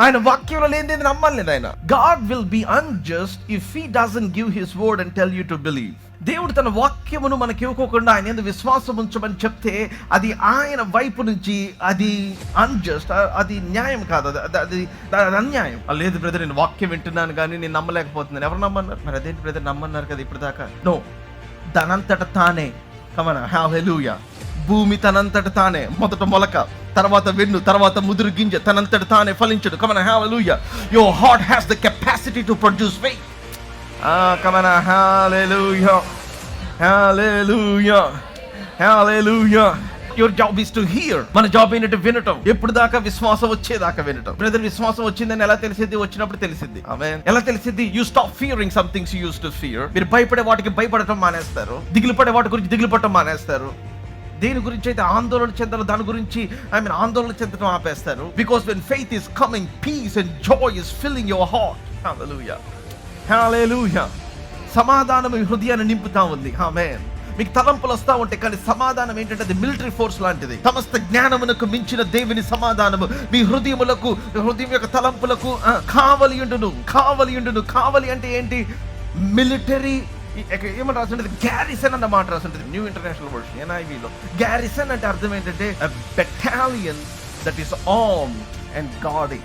ఆయన వాక్యంలో లేనిది నమ్మాలి ఆయన God will be unjust if he doesn't give his word and tell you to believe దేవుడు తన వాక్యమును మనకి ఇవ్వకోకుండా ఆయన ఎందుకు విశ్వాసం ఉంచమని చెప్తే అది ఆయన వైపు నుంచి అది అన్జస్ట్ అది న్యాయం కాదు అది అది- అన్యాయం. లేదు బ్రదర్ నేను వాక్యం వింటున్నాను కానీ నేను నమ్మలేకపోతున్నాను. ఎవరు నమ్మన్నారు? మరి అదేంటి బ్రదర్ నమ్మన్నారు కదా ఇప్పుడు దాకా నో తనంతట తానే. కమన హల్లెలూయా భూమి తనంతట తానే. మొదట మొలక తర్వాత వెన్ను తర్వాత ముదురు గింజ తనంతట తానే ఫలించడు. Come on hallelujah yo heart has the capacity to produce faith come on hallelujah hallelujah hallelujah your job is to hear మన జాబ్ ఏంటంటే వినటం. ఎప్పుడు దాకా విశ్వాసం వచ్చేదాకా వినటం. బ్రదర్ విశ్వాసం వచ్చిందని ఎలా తెలిసింది? వచ్చినప్పుడు తెలిసింది ఎలా తెలిసింది you stop fearing somethings use to fear మీరు భయపడే వాటికి భయపడటం మానేస్తారు. దిగులు పడే వాటి గురించి దిగులు పడటం మానేస్తారు. దేని గురించి అయితే ఆందోళన చెందాలో దాని గురించి ఐ మీన్ ఆందోళన చెందడం ఆపేస్తారు. Because when faith is coming peace and joy is filling your heart hallelujah hallelujah సమాధానం మీ హృదయాన్ని నింపుతా ఉంది. ఆమె మీకు తలంపులు వస్తూ ఉంటాయి కానీ సమాధానం ఏంటంటే అది మిలిటరీ ఫోర్స్ లాంటిది. సమస్త జ్ఞానమునకు మించిన దేవుని సమాధానము. మీ హృదయములకు హృదయం యొక్క తలంపులకు కావలియుండును కావలి ఉండును కావలి ఉండును. కావలి అంటే ఏంటి? మిలిటరీ ఏమని రాసింటది గ్యారిసన్ అన్న మాట రాసింటది న్యూ ఇంటర్నేషనల్ వర్షన్ ఎన్ఐవిలో గ్యారిసన్ అంటే అర్థం ఏంటంటే battalion that is arm and guarding